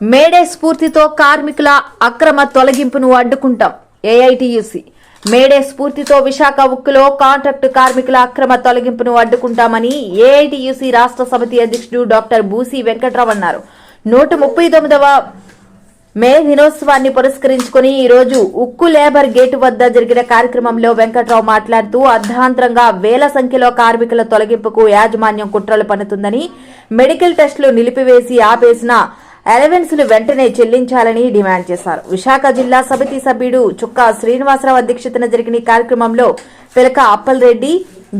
May Day స్ఫూర్తితో కార్మికుల అక్రమ తొలగింపును అడ్డుకుంటాం. ఏఐటియుసి. మేడే స్ఫూర్తితో విశాఖ ఉక్కులో కాంట్రాక్టు కార్మికుల అక్రమ తొలగింపును అడ్డుకుంటామని ఏఐటియుసి రాష్ట్ర సమితి అధ్యక్షుడు డాక్టర్ బూసి వెంకట్రావు అన్నారు. నూట ముప్పై తొమ్మిదవ మే దినోత్సవాన్ని పురస్కరించుకుని ఈరోజు ఉక్కు లేబర్ గేటు వద్ద జరిగిన కార్యక్రమంలో వెంకట్రావు మాట్లాడుతూ అర్ధాంతరంగా వేల సంఖ్యలో కార్మికుల తొలగింపుకు యాజమాన్యం కుట్రలు పన్నుతుందని మెడికల్ టెస్టులు నిలిపివేసి ఆపేసిన అలవెన్సులు వెంటనే చెల్లించాలని డిమాండ్ చేశారు. విశాఖ జిల్లా సమితి సభ్యుడు చుక్కా శ్రీనివాసరావు అధ్యక్షతన జరిగిన కార్యక్రమంలో పిలక అప్పలరెడ్డి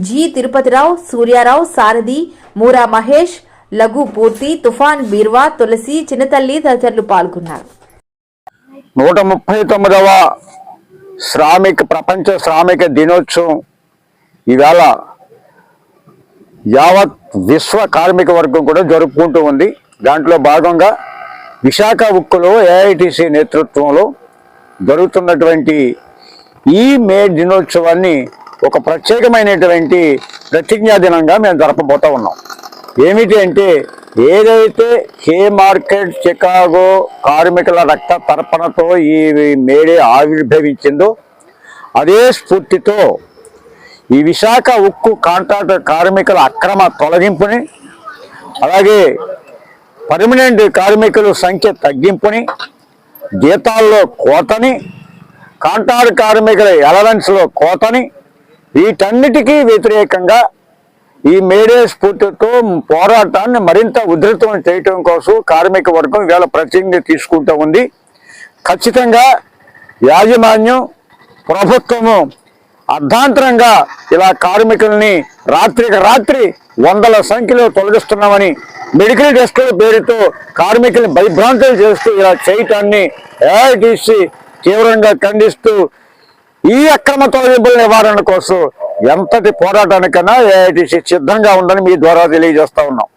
జి తిరుపతిరావు సూర్యారావు సారథి మూరా మహేష్ లఘు పూర్తి తుఫాన్ బీర్వా తులసి చిన్నతల్లి తదితరులు పాల్గొన్నారు. నూట ముప్పై తొమ్మిదవ శ్రామిక ప్రపంచ శ్రామిక దినోత్సవం ఈవేళ యావత్ విశ్వ కార్మిక వర్గం కూడా జరుపుకుంటూ ఉంది. దాంట్లో భాగంగా విశాఖ ఉక్కులో ఏఐటిసి నేతృత్వంలో జరుగుతున్నటువంటి ఈ మే దినోత్సవాన్ని ఒక ప్రత్యేకమైనటువంటి ప్రతిజ్ఞా దినంగా మేము జరపబోతా ఉన్నాం. ఏమిటి అంటే ఏదైతే హే మార్కెట్ చికాగో కార్మికుల రక్త తర్పణతో ఈ మేడే ఆవిర్భవించిందో అదే స్ఫూర్తితో ఈ విశాఖ ఉక్కు కాంట్రాక్ట్ కార్మికుల అక్రమ తొలగింపుని అలాగే పర్మనెంట్ కార్మికుల సంఖ్య తగ్గింపుని జీతాల్లో కోతని కాంట్రాక్ట్ కార్మికుల ఎలవెన్స్లో కోతని వీటన్నిటికీ వ్యతిరేకంగా ఈ మేడే స్ఫూర్తితో పోరాటాన్ని మరింత ఉధృతం చేయటం కోసం కార్మిక వర్గం ఇవాళ ప్రతిజ్ఞ తీసుకుంటూ ఉంది. ఖచ్చితంగా యాజమాన్యం ప్రభుత్వము అర్ధాంతరంగా ఇలా కార్మికుల్ని రాత్రికి రాత్రి వందల సంఖ్యలో తొలగిస్తున్నామని మెడికల్ టెస్టుల పేరుతో కార్మికులు భయభ్రాంతులు చేస్తూ ఇలా చేయటాన్ని ఏఐటీసీ తీవ్రంగా ఖండిస్తూ ఈ అక్రమ తొలగింపుల నివారణ కోసం ఎంతటి పోరాటానికైనా ఏఐటీసీ సిద్ధంగా ఉందని మీ ద్వారా తెలియజేస్తా ఉన్నాం.